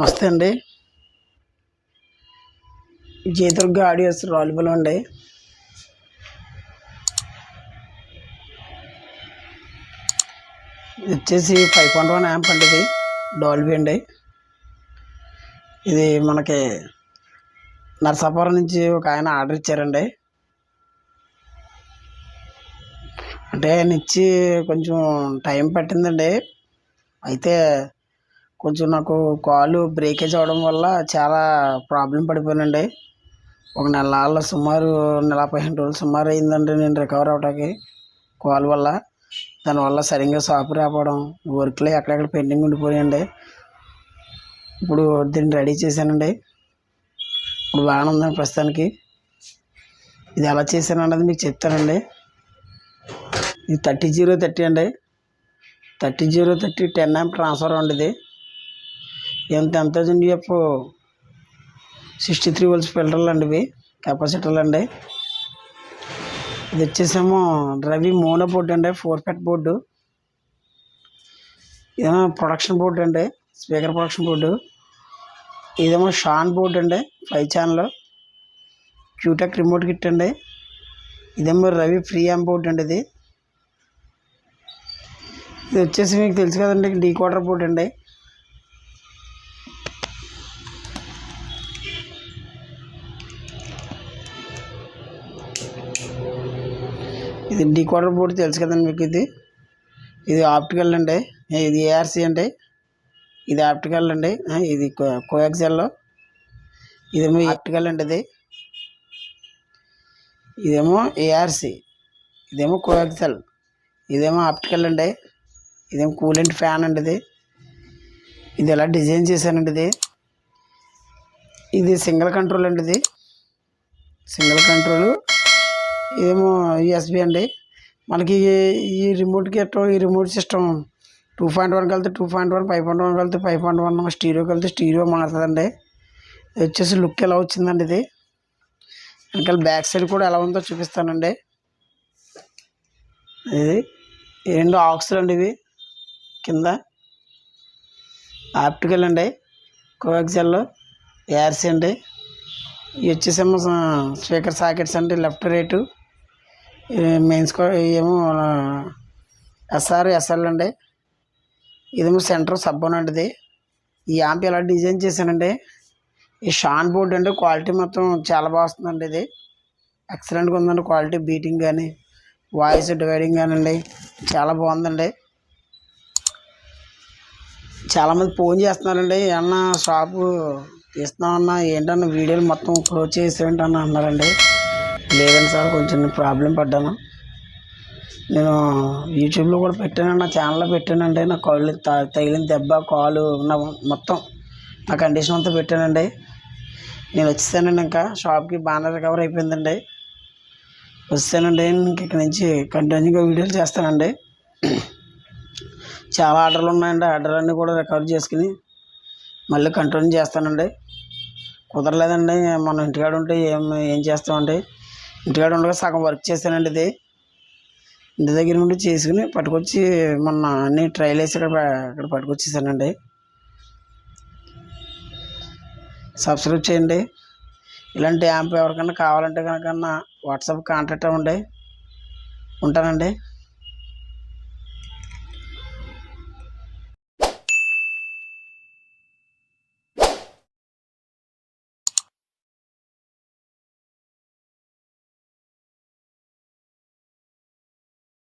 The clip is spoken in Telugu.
నమస్తే అండి. జయదుర్గ ఆడియోస్ రాలుబుల్ అండి ఇది వచ్చేసి ఫైవ్ పాయింట్ వన్ యాంప్ అండి ఇది డాల్బీ అండి. ఇది మనకి నర్సాపురం నుంచి ఒక ఆయన ఆర్డర్ ఇచ్చారండి. అంటే ఆయన ఇచ్చి కొంచెం టైం పట్టిందండి. అయితే కొంచెం నాకు కాలు బ్రేకేజ్ అవడం వల్ల చాలా ప్రాబ్లం పడిపోయానండి. ఒక నెల సుమారు నెల పదిహేను రోజులు సుమారు అయిందండి నేను రికవర్ అవడానికి కాలు వల్ల. దానివల్ల సరిగ్గా షాపు రాకపోవడం వర్క్లో ఎక్కడెక్కడ పెండింగ్ ఉండిపోయాయండి ఇప్పుడు దీన్ని రెడీ చేశానండి. ఇప్పుడు బాగానే ఉందండి ప్రస్తుతానికి. ఇది ఎలా చేశాను అన్నది మీకు చెప్తానండి. ఇది థర్టీ జీరో థర్టీ అండి. Thirty zero thirty ten amp transfer అండి ఇది. ఎంత ఎంత ఎఫ్ సిక్స్టీ త్రీ వోల్స్ ఫిల్టర్లు అండి ఇవి కెపాసిటర్లు అండి. ఇది వచ్చేసేమో రవి మోనో బోర్డు అండి ఫోర్ ఫెట్ బోర్డు. ఇదేమో ప్రొడక్షన్ బోర్డు అండి స్పీకర్ ప్రొడక్షన్ బోర్డు. ఇదేమో షాన్ బోర్డు అండి five channel Qtek remote kit అండి. ఇదేమో రవి ఫ్రీ యామ్ బోర్డు అండి ఇది. ఇది వచ్చేసి మీకు తెలుసు కదండి డీ క్వార్టర్ బోర్డు అండి. ఇది డీ క్వార్టర్ బోర్డు తెలుసు కదండి మీకు ఇది? ఇది ఆప్టికల్ అండి. ఇది ఏఆర్సి అండి. ఇది ఆప్టికల్ అండి. ఆ, ఇది కోయాక్సెల్ ఇదేమో ఆప్టికల్ అండి ఇది. ఇదేమో ఏఆర్సి ఇదేమో కోఎక్సెల్ ఇదేమో ఆప్టికల్ అండి. ఇదేమో కూలెంట్ ఫ్యాన్ అండి ఇది. ఇది ఎలా డిజైన్ చేశానండి ఇది? ఇది సింగిల్ కంట్రోల్ అండి ఇది. సింగిల్ కంట్రోల్ ఇదేమో యూఎస్బి అండి. మనకి ఈ- రిమోట్కి ఎట్టో ఈ remote system two point one కలితే two point one five point one కలితే five point one stereo కలితే స్టీరియో మారుతుందండి. వచ్చేసి లుక్ ఎలా వచ్చిందండి ఇది? వెనకాల బ్యాక్ సైడ్ కూడా ఎలా ఉందో చూపిస్తానండి. ఇది రెండు ఆక్సులు అండి ఇవి కింద. ఆప్టికల్ అండి. కోఎక్సెల్ ఏఆర్సీ అండి. ఇవి వచ్చేసేమో స్పీకర్ సాకెట్స్ అండి లెఫ్ట్ రైట్. మెయిన్స్ ఏమో ఎస్ఆర్ ఎస్ఎల్ అండి. ఇదేమో సెంటర్ సబ్బన్ అండి. ఇది ఈ యాంప్ ఎలా డిజైన్ చేశానండి ఈ షాన్ బోర్డ్ అండి క్వాలిటీ మొత్తం చాలా బాగుస్తుందండి ఇది. ఎక్సలెంట్గా ఉందండి క్వాలిటీ బీటింగ్ కానీ వాయిస్ డివైడింగ్ కానివ్వండి చాలా బాగుందండి. చాలామంది ఫోన్ చేస్తున్నారండి ఏమన్నా షాపు తీస్తున్నామన్నా ఏంటన్నా వీడియోలు మొత్తం క్లోజ్ చేసేయంటన్నా అన్నారండి. లేదండి సార్ కొంచెం ప్రాబ్లం పడ్డాను. నేను యూట్యూబ్లో కూడా పెట్టాను నా ఛానల్లో పెట్టానండి నా కాళ్ళు తగిలిన దెబ్బ కాలు నా మొత్తం నా కండిషన్ అంతా పెట్టానండి నేను వచ్చేసానండి ఇంకా. షాప్కి బాగానే రికవర్ అయిపోయిందండి. వస్తానండి ఇంక ఇక్కడ నుంచి కంటిన్యూగా వీడియోలు చేస్తానండి. చాలా ఆర్డర్లు ఉన్నాయండి. ఆర్డర్లన్నీ కూడా రికవర్ చేసుకుని మళ్ళీ కంటిన్యూ చేస్తానండి. కుదరలేదండి మనం ఇంటికాడ ఉంటే ఏం ఏం చేస్తామండి? ఇంటికాడ ఉండగా సగం వర్క్ చేశానండి ఇది. ఇంటి దగ్గర నుండి చేసుకుని పట్టుకొచ్చి మొన్న అన్ని ట్రైల్ వేసి ఇక్కడ అక్కడ ఇక్కడ పట్టుకొచ్చేసానండి. సబ్స్క్రైబ్ చేయండి. ఇలాంటి యాప్ ఎవరికైనా కావాలంటే కనుక వాట్సాప్ కాంటాక్ట్ అవ్వండి. ఉంటానండి.